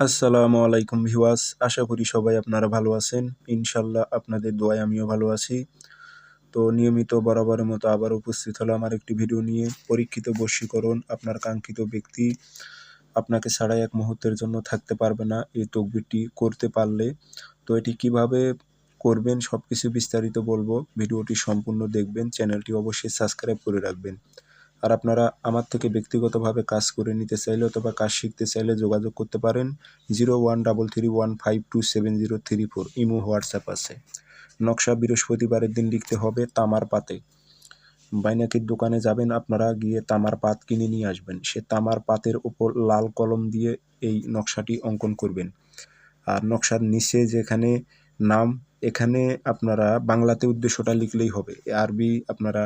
আসসালামু আলাইকুম ভিওয়াস আশা করি সবাই আপনারা ভালো আছেন। ইনশাল্লাহ আপনাদের দোয়ায় আমিও ভালো আছি। তো নিয়মিত বরাবরের মতো আবার উপস্থিত হলো আমার একটি ভিডিও নিয়ে। পরীক্ষিত বশীকরণ আপনার কাঙ্ক্ষিত ব্যক্তি আপনাকে ছাড়াই এক মুহূর্তের জন্য থাকতে পারবে না এই তকবিরটি করতে পারলে। তো এটি কীভাবে করবেন সব কিছু বিস্তারিত বলব। ভিডিওটি সম্পূর্ণ দেখবেন, চ্যানেলটি অবশ্যই সাবস্ক্রাইব করে রাখবেন। আর আপনারা আমার থেকে ব্যক্তিগতভাবে কাজ করে নিতে চাইলে অথবা কাজ শিখতে চাইলে যোগাযোগ করতে পারেন zero one double three one five two seven zero three four. Imo WhatsApp আছে। নকশা বৃহস্পতিবারের দিন লিখতে হবে তামার পাতে। বাইনাকির দোকানে যাবেন, আপনারা গিয়ে তামার পাত কিনে নিয়ে আসবেন। সে তামার পাতের ওপর লাল কলম দিয়ে এই নকশাটি অঙ্কন করবেন। আর নকশার নিচে যেখানে নাম, এখানে আপনারা বাংলাতে উদ্দেশ্যটা লিখলেই হবে। আরবি আপনারা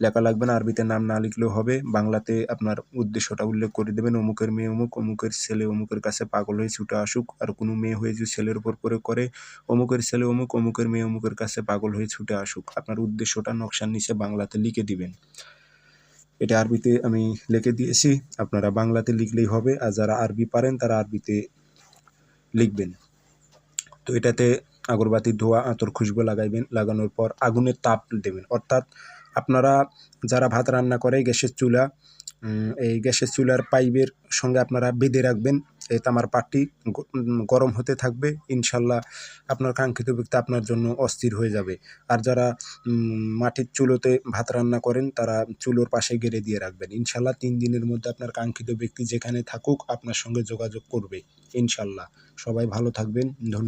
লেখা লাগবে না, আরবিতে নাম না লিখলেও হবে। বাংলাতে আপনার উদ্দেশ্যটা উল্লেখ করে দেবেন, অমুকের মেয়ে অমুক, অমুকের ছেলে অমুকের কাছে পাগল হয়ে ছুটে আসুক, আর কোনো মেয়ে হয়ে যদি ছেলের উপর প্রয়োগ করে, অমুকের ছেলে অমুক, অমুকের মেয়ে অমুকের কাছে পাগল হয়ে ছুটে আসুক, আপনার উদ্দেশ্যটা নকশার নিচে বাংলাতে লিখে দিবেন। এটা আরবিতে আমি লিখে দিয়েছি, আপনারা বাংলাতে লিখলেই হবে, আর যারা আরবি পারেন তারা আরবিতে লিখবেন। তো এটাতে আগরবাতির ধোয়া, আতর, খুশবু লাগাইবেন, লাগানোর পর আগুনের তাপ দেবেন, অর্থাৎ আপনারা যারা ভাত রান্না করে, গ্যাসের চুলা এই গ্যাসের চুলার পাইপের সঙ্গে আপনারা বেঁধে রাখবেন। এই তামার পাটটি গরম হতে থাকবে। ইনশাল্লাহ আপনার কাঙ্ক্ষিত ব্যক্তি আপনার জন্য অস্থির হয়ে যাবে। আর যারা মাটির চুলোতে ভাত রান্না করেন, তারা চুলোর পাশে গেড়ে দিয়ে রাখবেন। ইনশাল্লাহ তিন দিনের মধ্যে আপনার কাঙ্ক্ষিত ব্যক্তি যেখানে থাকুক, আপনার সঙ্গে যোগাযোগ করবে। ইনশাল্লাহ। সবাই ভালো থাকবেন। ধন্যবাদ।